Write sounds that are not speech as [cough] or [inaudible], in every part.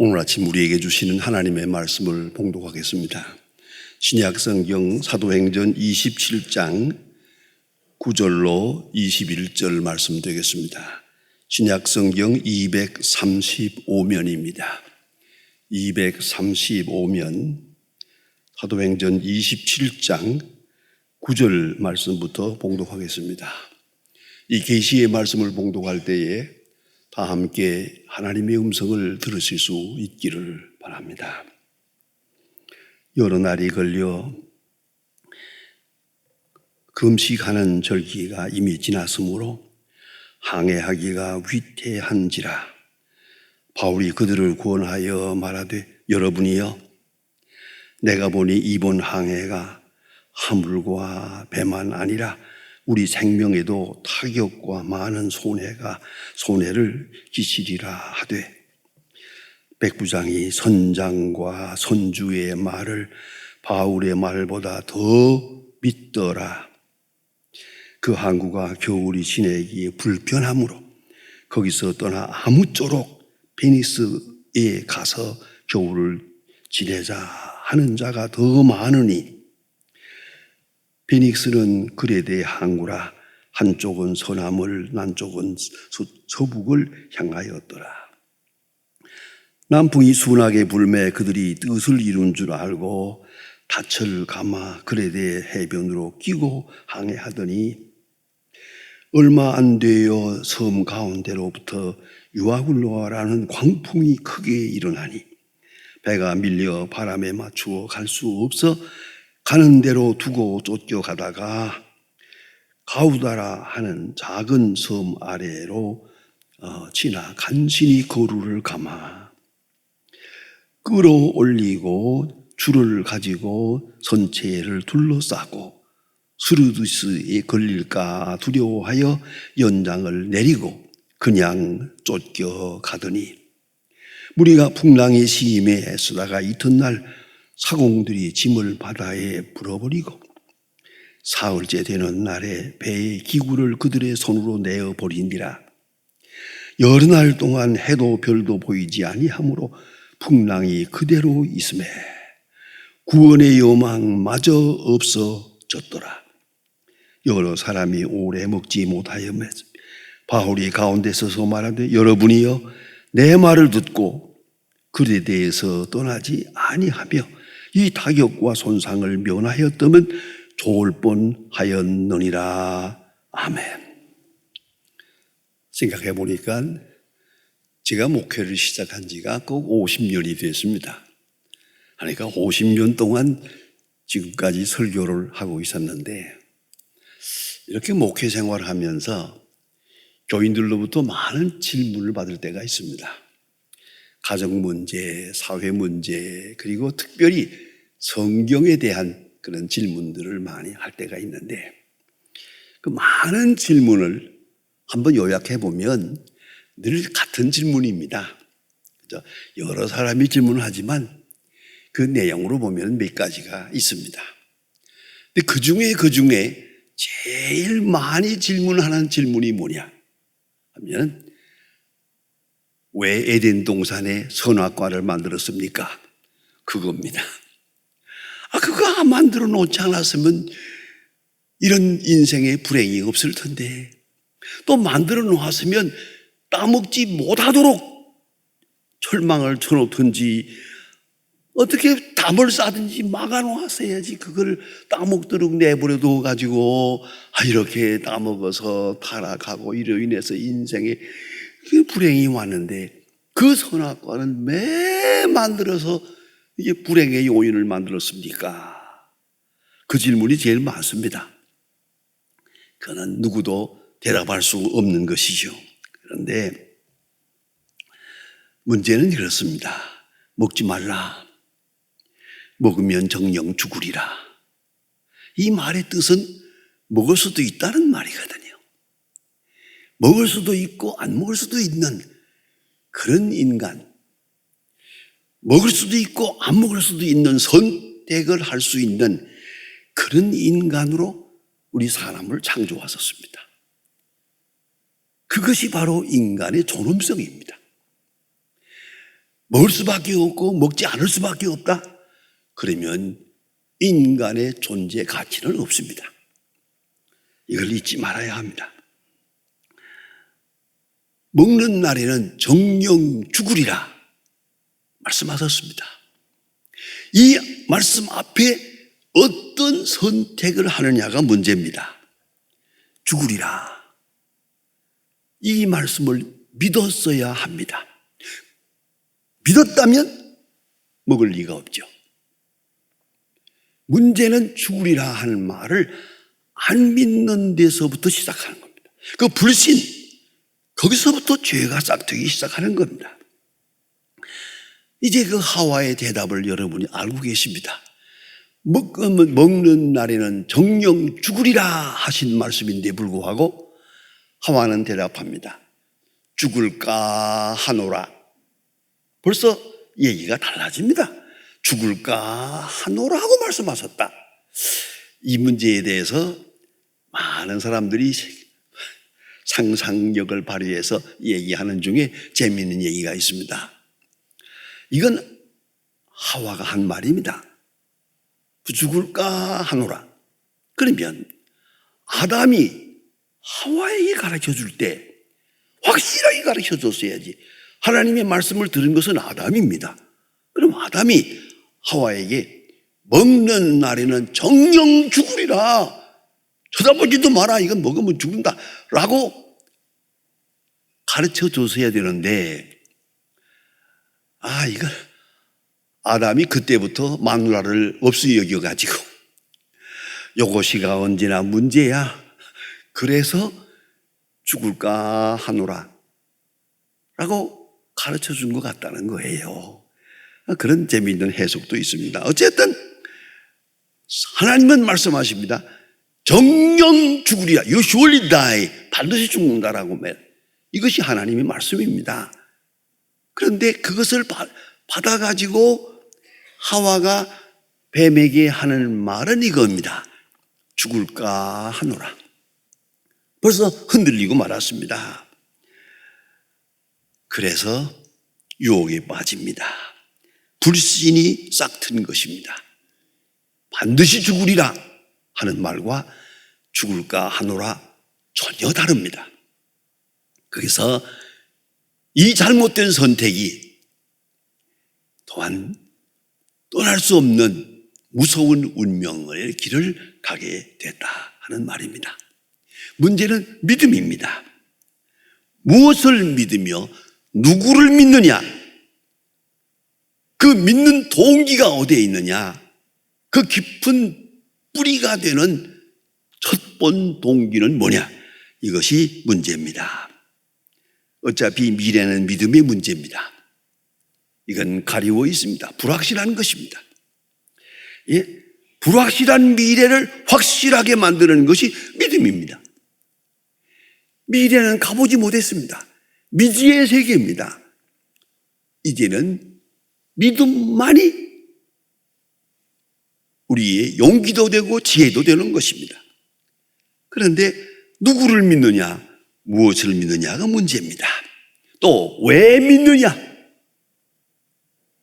오늘 아침 우리에게 주시는 하나님의 말씀을 봉독하겠습니다. 신약 성경 사도행전 27장 9절로 21절 말씀 되겠습니다. 신약 성경 235면입니다. 235면 사도행전 27장 9절 말씀부터 봉독하겠습니다. 이 계시의 말씀을 봉독할 때에 다 함께 하나님의 음성을 들으실 수 있기를 바랍니다. 여러 날이 걸려 금식하는 절기가 이미 지났으므로 항해하기가 위태한지라 바울이 그들을 구원하여 말하되 여러분이여 내가 보니 이번 항해가 하물과 배만 아니라 우리 생명에도 타격과 많은 손해가 손해를 끼치리라 하되 백부장이 선장과 선주의 말을 바울의 말보다 더 믿더라. 그 항구가 겨울이 지내기에 불편하므로 거기서 떠나 아무쪼록 베니스에 가서 겨울을 지내자 하는 자가 더 많으니 피닉스는 그레데 항구라 한쪽은 서남을 남쪽은 서북을 향하였더라. 남풍이 순하게 불매 그들이 뜻을 이룬 줄 알고 다철 감아 그레데 해변으로 끼고 항해하더니 얼마 안 되어 섬 가운데로부터 유아굴로아라는 광풍이 크게 일어나니 배가 밀려 바람에 맞추어 갈 수 없어 가는 대로 두고 쫓겨가다가 가우다라 하는 작은 섬 아래로 어, 지나 간신히 거루를 감아 끌어올리고 줄을 가지고 선체를 둘러싸고 수르두스에 걸릴까 두려워하여 연장을 내리고 그냥 쫓겨가더니 무리가 풍랑의 시임에 애쓰다가 이튿날 사공들이 짐을 바다에 불어버리고 사흘째 되는 날에 배의 기구를 그들의 손으로 내어 버린디라. 여러 날 동안 해도 별도 보이지 아니하므로 풍랑이 그대로 있음에 구원의 요망마저 없어졌더라. 여러 사람이 오래 먹지 못하였으며 바울이 가운데 서서 말하되 여러분이여 내 말을 듣고 그에 대해서 떠나지 아니하며 이 타격과 손상을 면하였다면 좋을 뻔하였느니라. 아멘. 생각해 보니까 제가 목회를 시작한 지가 꼭 50년이 됐습니다. 그러니까 50년 동안 지금까지 설교를 하고 있었는데 이렇게 목회 생활을 하면서 교인들로부터 많은 질문을 받을 때가 있습니다. 가정 문제, 사회 문제, 그리고 특별히 성경에 대한 그런 질문들을 많이 할 때가 있는데 그 많은 질문을 한번 요약해 보면 늘 같은 질문입니다. 여러 사람이 질문을 하지만 그 내용으로 보면 몇 가지가 있습니다. 근데 그 중에 그 중에 제일 많이 질문하는 질문이 뭐냐 하면 왜 에덴 동산에 선악과를 만들었습니까? 그겁니다. 아, 그거 만들어 놓지 않았으면 이런 인생의 불행이 없을 텐데. 또 만들어 놓았으면 따먹지 못하도록 철망을 쳐놓든지 어떻게 담을 싸든지 막아 놓았어야지 그걸 따먹도록 내버려 둬 가지고 아 이렇게 따먹어서 타락하고 이로 인해서 인생에 그 불행이 왔는데 그 선악과는 매 만들어서 이게 불행의 요인을 만들었습니까? 그 질문이 제일 많습니다. 그는 누구도 대답할 수 없는 것이죠. 그런데 문제는 이렇습니다. 먹지 말라. 먹으면 정령 죽으리라. 이 말의 뜻은 먹을 수도 있다는 말이거든요. 먹을 수도 있고 안 먹을 수도 있는 그런 인간. 먹을 수도 있고 안 먹을 수도 있는 선택을 할 수 있는 그런 인간으로 우리 사람을 창조하셨습니다. 그것이 바로 인간의 존엄성입니다. 먹을 수밖에 없고 먹지 않을 수밖에 없다. 그러면 인간의 존재 가치는 없습니다. 이걸 잊지 말아야 합니다. 먹는 날에는 정령 죽으리라 말씀하셨습니다. 이 말씀 앞에 어떤 선택을 하느냐가 문제입니다. 죽으리라. 이 말씀을 믿었어야 합니다. 믿었다면 먹을 리가 없죠. 문제는 죽으리라 하는 말을 안 믿는 데서부터 시작하는 겁니다. 그 불신, 거기서부터 죄가 싹트기 시작하는 겁니다. 이제 그 하와의 대답을 여러분이 알고 계십니다. 먹으면 먹는 날에는 정령 죽으리라 하신 말씀인데 불구하고 하와는 대답합니다. 죽을까 하노라. 벌써 얘기가 달라집니다. 죽을까 하노라 하고 말씀하셨다. 이 문제에 대해서 많은 사람들이 상상력을 발휘해서 얘기하는 중에 재미있는 얘기가 있습니다. 이건 하와가 한 말입니다. 죽을까 하노라. 그러면 아담이 하와에게 가르쳐 줄 때 확실하게 가르쳐 줬어야지. 하나님의 말씀을 들은 것은 아담입니다. 그럼 아담이 하와에게 먹는 날에는 정령 죽으리라. 쳐다보지도 마라. 이건 먹으면 죽는다. 라고 가르쳐 줬어야 되는데, 아, 이걸 아담이 그때부터 마누라를 없이 여겨가지고, 요것이가 언제나 문제야. 그래서 죽을까 하노라. 라고 가르쳐 준 것 같다는 거예요. 그런 재미있는 해석도 있습니다. 어쨌든, 하나님은 말씀하십니다. 정령 죽으리라. You surely die. 반드시 죽는다라고 말. 이것이 하나님의 말씀입니다. 그런데 그것을 받아가지고 하와가 뱀에게 하는 말은 이겁니다. 죽을까 하노라. 벌써 흔들리고 말았습니다. 그래서 유혹에 빠집니다. 불신이 싹 튼 것입니다. 반드시 죽으리라 하는 말과 죽을까 하노라 전혀 다릅니다. 거기서 이 잘못된 선택이 또한 떠날 수 없는 무서운 운명의 길을 가게 됐다 하는 말입니다. 문제는 믿음입니다. 무엇을 믿으며 누구를 믿느냐? 그 믿는 동기가 어디에 있느냐? 그 깊은 뿌리가 되는 첫번 동기는 뭐냐? 이것이 문제입니다. 어차피 미래는 믿음의 문제입니다. 이건 가리워 있습니다. 불확실한 것입니다. 예? 불확실한 미래를 확실하게 만드는 것이 믿음입니다. 미래는 가보지 못했습니다. 미지의 세계입니다. 이제는 믿음만이 우리의 용기도 되고 지혜도 되는 것입니다. 그런데 누구를 믿느냐, 무엇을 믿느냐가 문제입니다. 또 왜 믿느냐?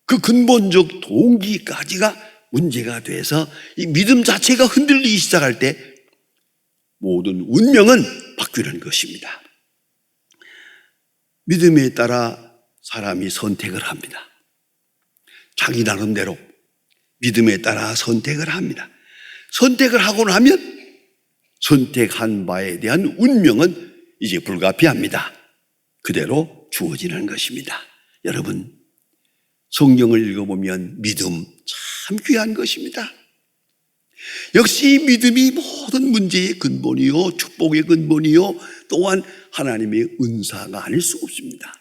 그 근본적 동기까지가 문제가 돼서 이 믿음 자체가 흔들리기 시작할 때 모든 운명은 바뀌는 것입니다. 믿음에 따라 사람이 선택을 합니다. 자기 나름대로 믿음에 따라 선택을 합니다. 선택을 하고 나면 선택한 바에 대한 운명은 이제 불가피합니다. 그대로 주어지는 것입니다. 여러분, 성경을 읽어보면 믿음 참 귀한 것입니다. 역시 믿음이 모든 문제의 근본이요, 축복의 근본이요, 또한 하나님의 은사가 아닐 수 없습니다.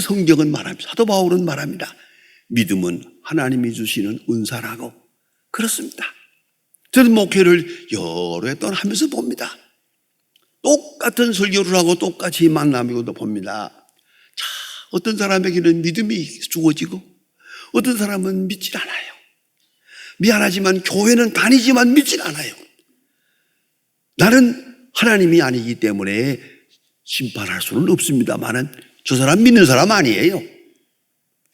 성경은 말합니다. 사도 바울은 말합니다. 믿음은 하나님이 주시는 은사라고 그렇습니다. 저는 목회를 여러 해 동안 하면서 봅니다. 똑같은 설교를 하고 똑같이 만남이고도 봅니다. 자, 어떤 사람에게는 믿음이 주어지고 어떤 사람은 믿질 않아요. 미안하지만 교회는 다니지만 믿질 않아요. 나는 하나님이 아니기 때문에 심판할 수는 없습니다만은 저 사람 믿는 사람 아니에요.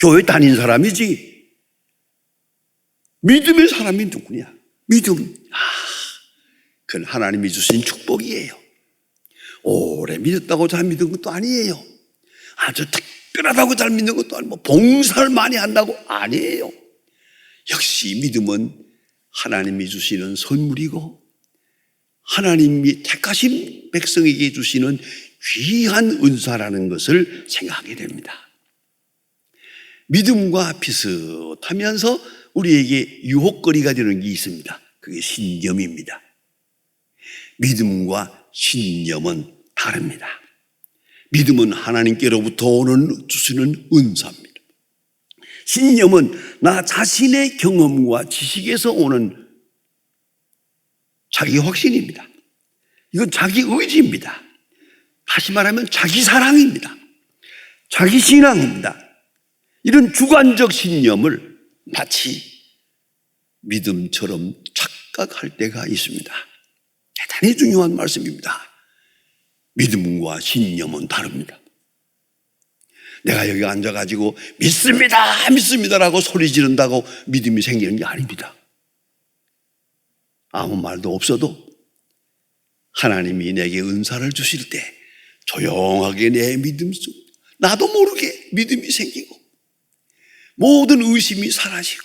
교회 다닌 사람이지. 믿음의 사람이 누구냐? 믿음. 아, 그건 하나님이 주신 축복이에요. 오래 믿었다고 잘 믿은 것도 아니에요. 아주 특별하다고 잘 믿는 것도 아니고, 봉사를 많이 한다고 아니에요. 역시 믿음은 하나님이 주시는 선물이고, 하나님이 택하신 백성에게 주시는 귀한 은사라는 것을 생각하게 됩니다. 믿음과 비슷하면서 우리에게 유혹거리가 되는 게 있습니다. 그게 신념입니다. 믿음과 신념은 다릅니다. 믿음은 하나님께로부터 오는 주시는 은사입니다. 신념은 나 자신의 경험과 지식에서 오는 자기 확신입니다. 이건 자기 의지입니다. 다시 말하면 자기 사랑입니다. 자기 신앙입니다. 이런 주관적 신념을 마치 믿음처럼 착각할 때가 있습니다. 대단히 중요한 말씀입니다. 믿음과 신념은 다릅니다. 내가 여기 앉아가지고 믿습니다, 믿습니다라고 소리 지른다고 믿음이 생기는 게 아닙니다. 아무 말도 없어도 하나님이 내게 은사를 주실 때 조용하게 내 믿음 속 나도 모르게 믿음이 생기고 모든 의심이 사라지고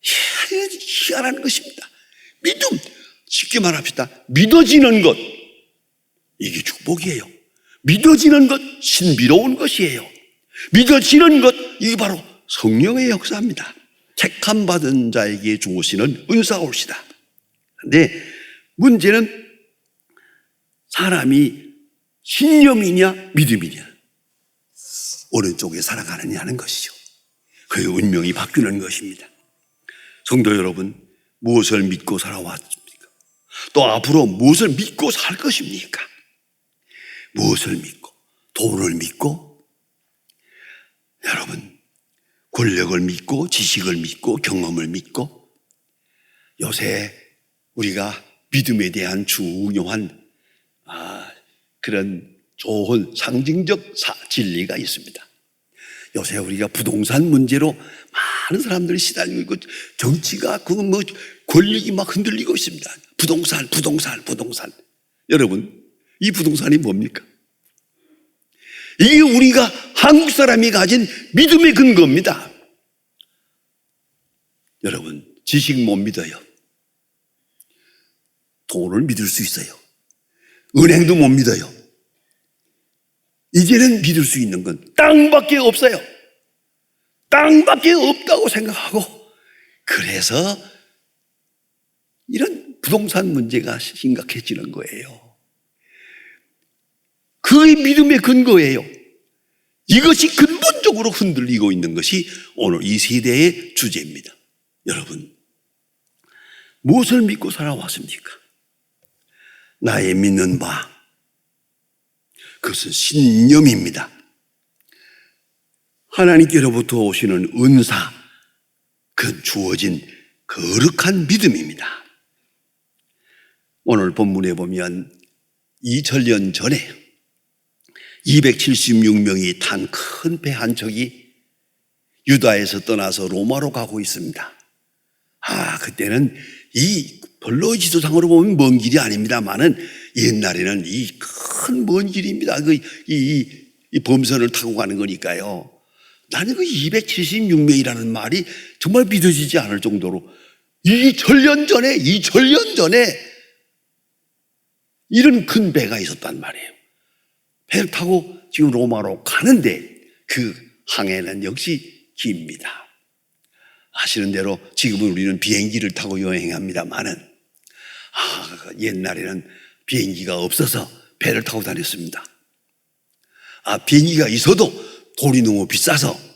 희한한 것입니다. 믿음 쉽게 말합시다. 믿어지는 것 이게 축복이에요. 믿어지는 것 신비로운 것이에요. 믿어지는 것 이게 바로 성령의 역사입니다. 택함 받은 자에게 주시는 은사 올시다. 근데 문제는 사람이 신념이냐 믿음이냐 어느 쪽에 살아가느냐는 것이죠. 그의 운명이 바뀌는 것입니다. 성도 여러분, 무엇을 믿고 살아왔습니까? 또 앞으로 무엇을 믿고 살 것입니까? 무엇을 믿고, 돈을 믿고, 여러분, 권력을 믿고, 지식을 믿고, 경험을 믿고, 요새 우리가 믿음에 대한 중요한, 아, 그런 좋은 상징적 사, 진리가 있습니다. 요새 우리가 부동산 문제로 많은 사람들이 시달리고 있고 정치가 그뭐 권력이 막 흔들리고 있습니다. 부동산, 부동산, 부동산. 여러분, 이 부동산이 뭡니까? 이게 우리가 한국 사람이 가진 믿음의 근거입니다. 여러분, 지식 못 믿어요. 돈을 믿을 수 있어요. 은행도 못 믿어요. 이제는 믿을 수 있는 건 땅밖에 없어요. 땅밖에 없다고 생각하고 그래서 이런 부동산 문제가 심각해지는 거예요. 그의 믿음의 근거예요. 이것이 근본적으로 흔들리고 있는 것이 오늘 이 세대의 주제입니다. 여러분, 무엇을 믿고 살아왔습니까? 나의 믿는 바, 그것은 신념입니다. 하나님께로부터 오시는 은사, 그 주어진 거룩한 믿음입니다. 오늘 본문에 보면 2000년 전에 276명이 탄 큰 배 한 척이 유다에서 떠나서 로마로 가고 있습니다. 아, 그때는 이 별로 지도상으로 보면 먼 길이 아닙니다만은 옛날에는 이 큰 먼 길입니다. 그, 이, 이, 이 범선을 타고 가는 거니까요. 나는 그 276명이라는 말이 정말 믿어지지 않을 정도로 2천년 전에, 2천년 전에 이런 큰 배가 있었단 말이에요. 배를 타고 지금 로마로 가는데 그 항해는 역시 깁니다. 아시는 대로 지금은 우리는 비행기를 타고 여행합니다만은 아, 옛날에는 비행기가 없어서 배를 타고 다녔습니다. 아, 비행기가 있어도 돈이 너무 비싸서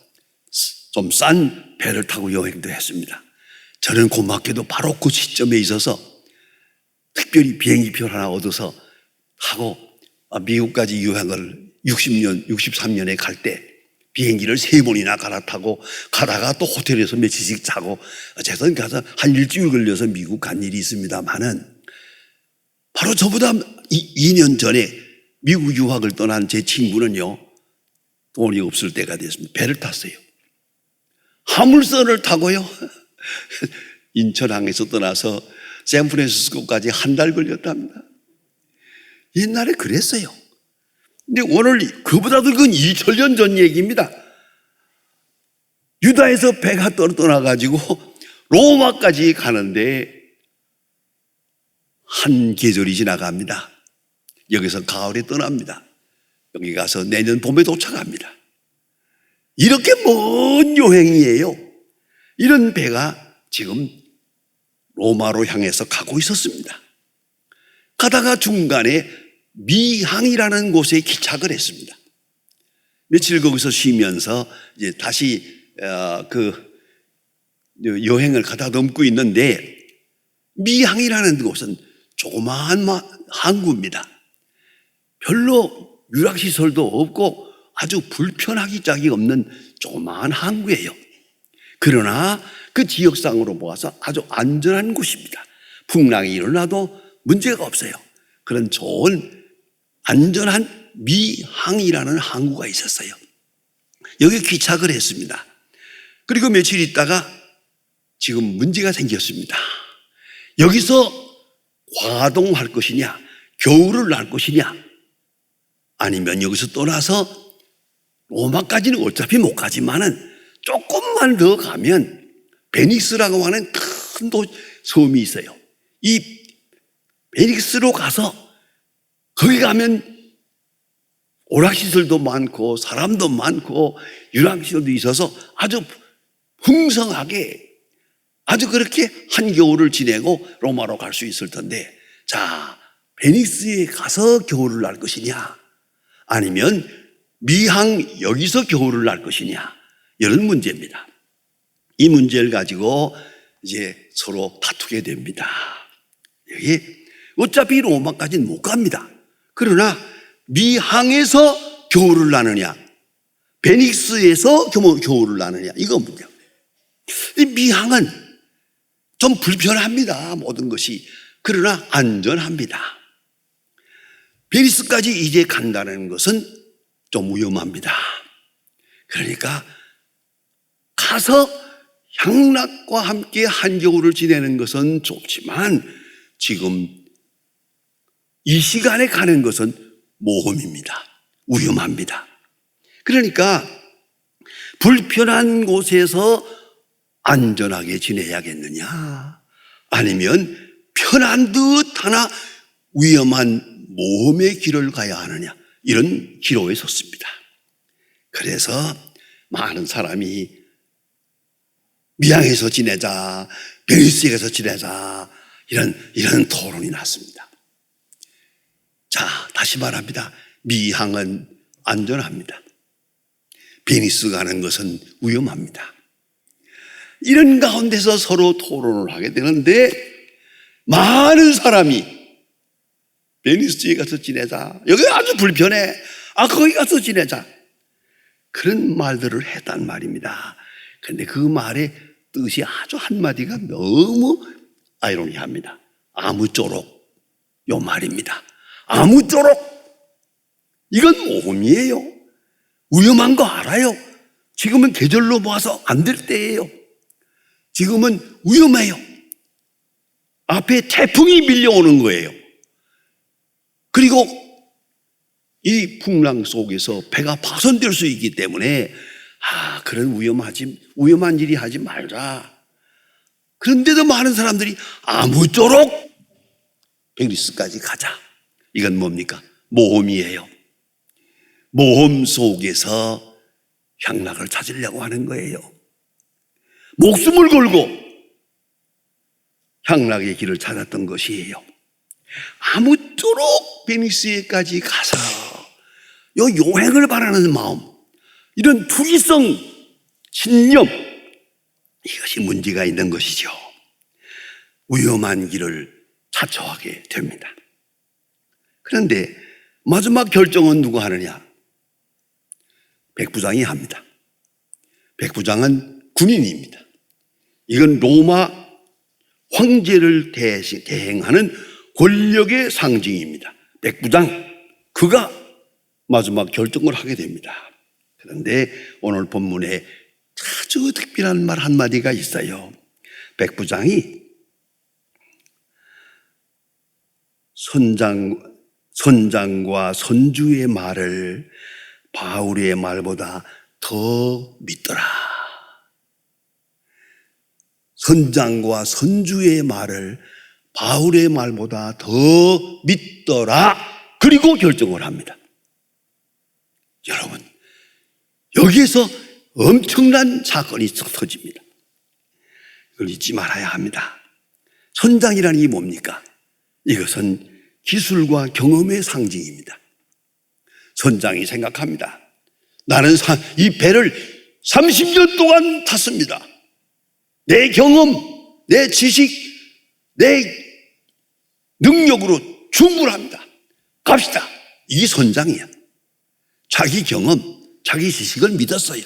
좀 싼 배를 타고 여행도 했습니다. 저는 고맙게도 바로 그 시점에 있어서 특별히 비행기표 하나 얻어서 하고 미국까지 유학을 60년, 63년에 갈 때 비행기를 세 번이나 갈아타고 가다가 또 호텔에서 며칠씩 자고 어쨌든 가서 한 일주일 걸려서 미국 간 일이 있습니다만은 바로 저보다 2년 전에 미국 유학을 떠난 제 친구는요 돈이 없을 때가 됐습니다. 배를 탔어요. 화물선을 타고요. [laughs] 인천항에서 떠나서 샌프란시스코까지 한 달 걸렸답니다. 옛날에 그랬어요. 근데 오늘 그보다도 그건 2000년 전 얘기입니다. 유다에서 배가 떠- 떠나가지고 로마까지 가는데 한 계절이 지나갑니다. 여기서 가을에 떠납니다. 여기 가서 내년 봄에 도착합니다. 이렇게 먼 여행이에요. 이런 배가 지금 로마로 향해서 가고 있었습니다. 가다가 중간에 미항이라는 곳에 기착을 했습니다. 며칠 거기서 쉬면서 이제 다시 어, 그 여행을 가다 넘고 있는데 미항이라는 곳은 조그마한 마- 항구입니다. 별로 유락시설도 없고 아주 불편하기 짝이 없는 조그마한 항구예요. 그러나 그 지역상으로 보아서 아주 안전한 곳입니다. 풍랑이 일어나도 문제가 없어요. 그런 좋은 안전한 미항이라는 항구가 있었어요. 여기 귀착을 했습니다. 그리고 며칠 있다가 지금 문제가 생겼습니다. 여기서 과동할 것이냐, 겨울을 날 것이냐, 아니면 여기서 떠나서 로마까지는 어차피 못 가지만은 조금만 더 가면 베니스라고 하는 큰 도, 섬이 있어요. 이 베니스로 가서 거기 가면 오락시설도 많고 사람도 많고 유랑시설도 있어서 아주 풍성하게 아주 그렇게 한겨울을 지내고 로마로 갈 수 있을 텐데 자 베니스에 가서 겨울을 날 것이냐 아니면 미항 여기서 겨울을 날 것이냐 이런 문제입니다. 이 문제를 가지고 이제 서로 다투게 됩니다. 여기 어차피 로마까지는 못 갑니다. 그러나 미항에서 겨울을 나느냐, 베닉스에서 겨울- 겨울을 나느냐 이거 문제. 이 미항은 좀 불편합니다. 모든 것이 그러나 안전합니다. 베니스까지 이제 간다는 것은 좀 위험합니다. 그러니까 가서 향락과 함께 한겨울을 지내는 것은 좋지만 지금 이 시간에 가는 것은 모험입니다. 위험합니다. 그러니까 불편한 곳에서 안전하게 지내야겠느냐? 아니면 편한 듯 하나 위험한 모험의 길을 가야 하느냐? 이런 기로에 섰습니다. 그래서 많은 사람이 미양에서 지내자, 베니스에 가서 지내자, 이런, 이런 토론이 났습니다. 자, 다시 말합니다. 미항은 안전합니다. 베니스 가는 것은 위험합니다. 이런 가운데서 서로 토론을 하게 되는데, 많은 사람이 베니스에 가서 지내자. 여기 아주 불편해. 아, 거기 가서 지내자. 그런 말들을 했단 말입니다. 근데 그 말의 뜻이 아주 한마디가 너무 아이러니합니다. 아무쪼록. 요 말입니다. 아무쪼록. 이건 모험이에요. 위험한 거 알아요. 지금은 계절로 모아서 안 될 때예요. 지금은 위험해요. 앞에 태풍이 밀려오는 거예요. 그리고 이 풍랑 속에서 배가 파손될 수 있기 때문에 아 그런 위험하지 위험한 일이 하지 말자. 그런데도 많은 사람들이 아무쪼록 베니스까지 가자. 이건 뭡니까? 모험이에요. 모험 속에서 향락을 찾으려고 하는 거예요. 목숨을 걸고 향락의 길을 찾았던 것이에요. 아무쪼록 베니스에까지 가서 요 여행을 바라는 마음, 이런 투기성, 신념, 이것이 문제가 있는 것이죠. 위험한 길을 자초하게 됩니다. 그런데 마지막 결정은 누가 하느냐? 백부장이 합니다. 백부장은 군인입니다. 이건 로마 황제를 대행하는 권력의 상징입니다. 백부장, 그가 마지막 결정을 하게 됩니다. 그런데 오늘 본문에 아주 특별한 말 한마디가 있어요. 백부장이 선장, 선장과 선주의 말을 바울의 말보다 더 믿더라. 선장과 선주의 말을 바울의 말보다 더 믿더라. 그리고 결정을 합니다. 여러분, 여기에서 엄청난 사건이 터집니다. 이걸 잊지 말아야 합니다. 선장이라는 게 뭡니까? 이것은 기술과 경험의 상징입니다. 선장이 생각합니다. 나는 이 배를 30년 동안 탔습니다. 내 경험, 내 지식, 내 능력으로 충분합니다. 갑시다. 이 선장이야. 자기 경험, 자기 지식을 믿었어요.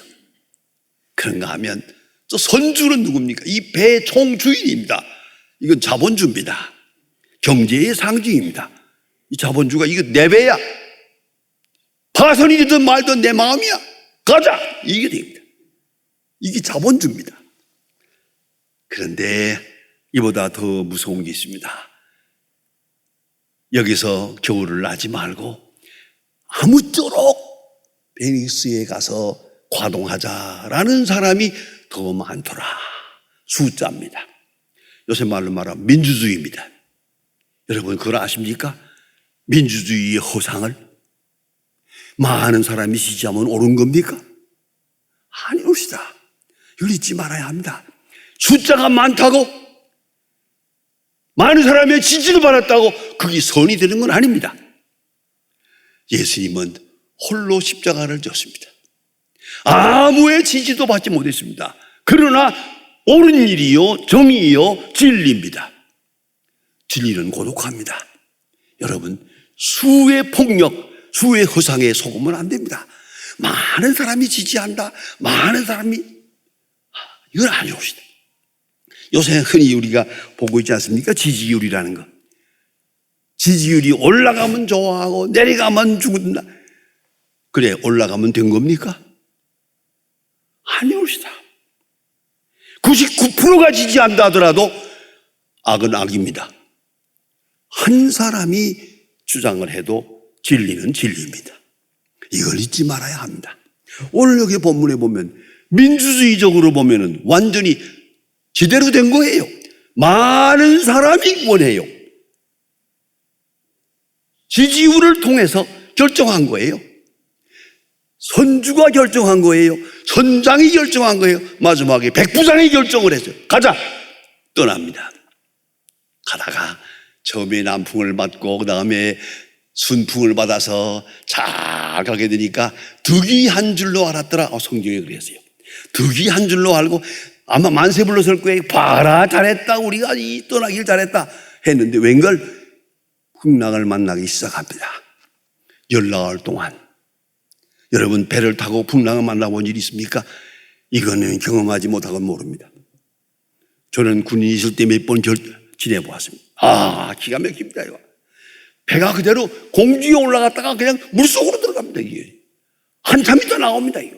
그런가 하면 또 선주는 누굽니까? 이 배 총주인입니다. 이건 자본주입니다. 경제의 상징입니다. 이 자본주가 이거 내 배야. 파선이 되든 말든 내 마음이야. 가자! 이게 됩니다. 이게 자본주입니다. 그런데 이보다 더 무서운 게 있습니다. 여기서 겨울을 나지 말고 아무쪼록 베니스에 가서 과동하자라는 사람이 더 많더라. 숫자입니다. 요새 말로 말하면 민주주의입니다. 여러분 그걸 아십니까? 민주주의의 허상을 많은 사람이 지지하면 옳은 겁니까? 아니옵시다. 이걸 잊지 말아야 합니다. 숫자가 많다고 많은 사람의 지지를 받았다고 그게 선이 되는 건 아닙니다. 예수님은 홀로 십자가를 졌습니다. 아무의 지지도 받지 못했습니다. 그러나 옳은 일이요, 정의요, 진리입니다. 진리는 고독합니다. 여러분, 수의 폭력, 수의 허상에 속으면 안 됩니다. 많은 사람이 지지한다. 많은 사람이 이건 아니옵시다. 요새 흔히 우리가 보고 있지 않습니까? 지지율이라는 거. 지지율이 올라가면 좋아하고 내려가면 죽는다. 그래, 올라가면 된 겁니까? 아니옵시다. 99%가 지지한다 하더라도 악은 악입니다. 한 사람이 주장을 해도 진리는 진리입니다. 이걸 잊지 말아야 합니다. 오늘 여기 본문에 보면 민주주의적으로 보면은 완전히 제대로 된 거예요. 많은 사람이 원해요. 지지율을 통해서 결정한 거예요. 선주가 결정한 거예요. 선장이 결정한 거예요. 마지막에 백부장이 결정을 했어요. 가자! 떠납니다. 가다가 처음에 남풍을 받고 그 다음에 순풍을 받아서 잘 가게 되니까 득이 한 줄로 알았더라. 어, 성경에 그랬어요. 득이 한 줄로 알고 아마 만세 불렀을 거예요. 봐라 잘했다. 우리가 이 떠나길 잘했다. 했는데 웬걸 풍랑을 만나기 시작합니다. 열나흘 동안 여러분 배를 타고 풍랑을 만나본 일 있습니까? 이거는 경험하지 못하고 모릅니다. 저는 군인 있을 때 몇 번 지내보았습니다. 아, 기가 막힙니다, 이거. 배가 그대로 공중에 올라갔다가 그냥 물속으로 들어갑니다, 이게. 한참 있다 나옵니다, 이거.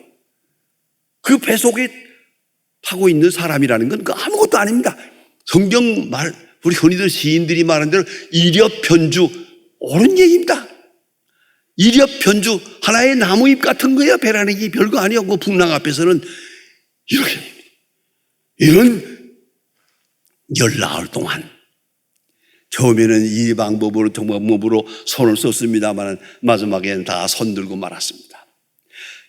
그 배 속에 타고 있는 사람이라는 건 그 아무것도 아닙니다. 성경 말, 우리 흔히들 시인들이 말한 대로 이력 편주, 옳은 얘기입니다. 이력 편주 하나의 나무잎 같은 거야 배라는 게 별거 아니야. 그 풍랑 앞에서는 이렇게 이런 열나흘 동안 처음에는 이 방법으로 정방법으로 손을 썼습니다만 마지막에는 다 손 들고 말았습니다.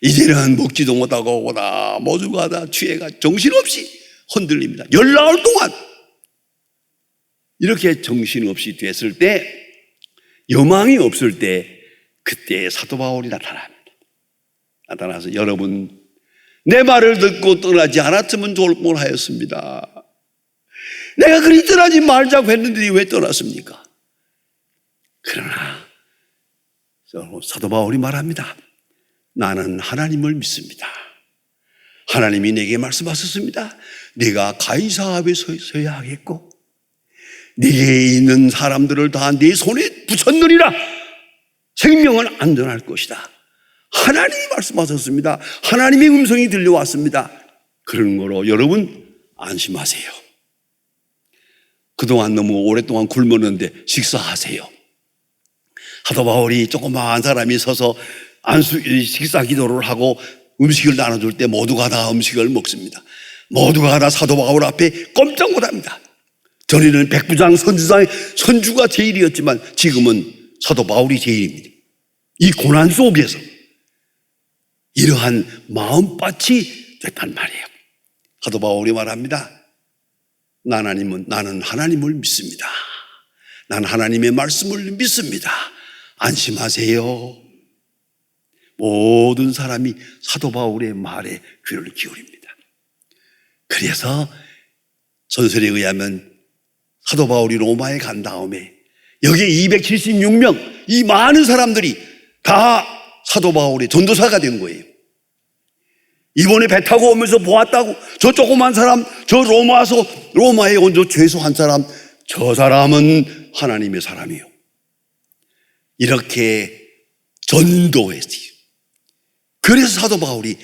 이제는 먹지도 못하고 오다 모두가 다 취해가 정신없이 흔들립니다. 열나흘 동안 이렇게 정신없이 됐을 때 여망이 없을 때 그때 사도 바울이 나타납니다. 나타나서 여러분 내 말을 듣고 떠나지 않았으면 좋을 뻔하였습니다. 내가 그리 떠나지 말자고 했는데 왜 떠났습니까? 그러나 사도 바울이 말합니다. 나는 하나님을 믿습니다. 하나님이 내게 말씀하셨습니다. 네가 가이사 앞에 서야 하겠고 네게 있는 사람들을 다 네 손에 붙였느니라. 생명은 안전할 것이다. 하나님이 말씀하셨습니다. 하나님의 음성이 들려왔습니다. 그런 거로 여러분 안심하세요. 그동안 너무 오랫동안 굶었는데 식사하세요. 하도 바울이 조그마한 사람이 서서 안수 식사 기도를 하고 음식을 나눠줄 때 모두가 다 음식을 먹습니다. 모두가 다 사도 바울 앞에 꼼짝 못합니다. 전에는 백부장 선주장 선주가 제일이었지만 지금은 사도 바울이 제일입니다. 이 고난 속에서 이러한 마음밭이 됐단 말이에요. 사도 바울이 말합니다. 나나님은 나는 하나님을 믿습니다. 난 하나님의 말씀을 믿습니다. 안심하세요. 모든 사람이 사도 바울의 말에 귀를 기울입니다. 그래서 전설에 의하면 사도 바울이 로마에 간 다음에 여기 276명 이 많은 사람들이 다 사도 바울의 전도사가 된 거예요. 이번에 배 타고 오면서 보았다고 저 조그만 사람 저 로마서 로마에 온 저 죄수 한 사람 저 사람은 하나님의 사람이요. 이렇게 전도했어요. 그래서 사도 바울이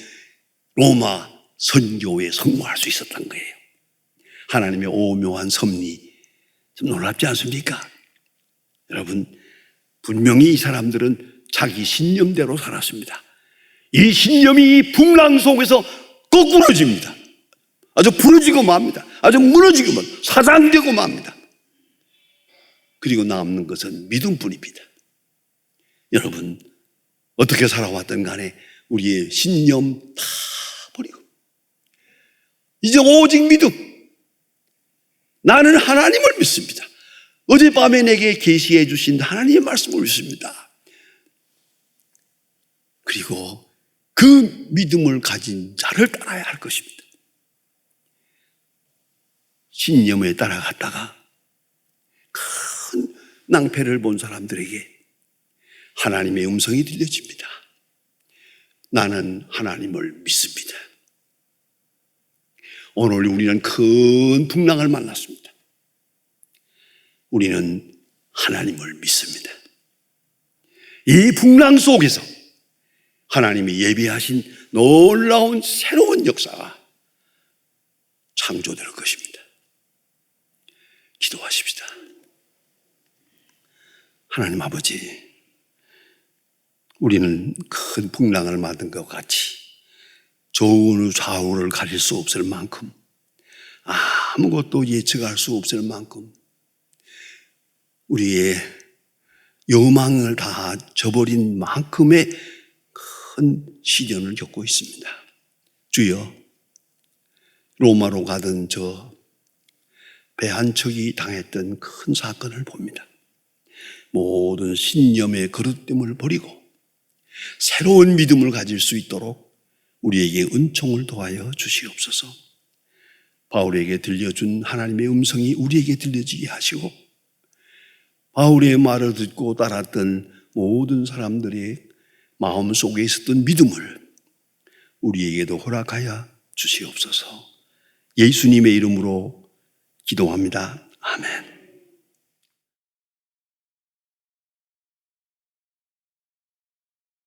로마 선교에 성공할 수 있었던 거예요. 하나님의 오묘한 섭리 좀 놀랍지 않습니까? 여러분 분명히 이 사람들은 자기 신념대로 살았습니다. 이 신념이 풍랑 속에서 거꾸로집니다. 아주 부러지고 맙니다. 아주 무너지고 맙니다. 사장되고 맙니다. 그리고 남는 것은 믿음뿐입니다. 여러분 어떻게 살아왔든 간에 우리의 신념 다 버리고 이제 오직 믿음 나는 하나님을 믿습니다. 어젯밤에 내게 계시해 주신 하나님의 말씀을 믿습니다. 그리고 그 믿음을 가진 자를 따라야 할 것입니다. 신념에 따라갔다가 큰 낭패를 본 사람들에게 하나님의 음성이 들려집니다. 나는 하나님을 믿습니다. 오늘 우리는 큰 풍랑을 만났습니다. 우리는 하나님을 믿습니다. 이 풍랑 속에서 하나님이 예비하신 놀라운 새로운 역사가 창조될 것입니다. 기도하십시다. 하나님 아버지, 우리는 큰 풍랑을 맞은 것 같이 좋은 좌우를 가릴 수 없을 만큼 아무것도 예측할 수 없을 만큼 우리의 요망을 다 저버린 만큼의 큰 시련을 겪고 있습니다. 주여, 로마로 가던 저 배 한 척이 당했던 큰 사건을 봅니다. 모든 신념의 그릇됨을 버리고 새로운 믿음을 가질 수 있도록 우리에게 은총을 도하여 주시옵소서. 바울에게 들려준 하나님의 음성이 우리에게 들려지게 하시고 바울의 말을 듣고 따랐던 모든 사람들의 마음 속에 있었던 믿음을 우리에게도 허락하여 주시옵소서. 예수님의 이름으로 기도합니다. 아멘.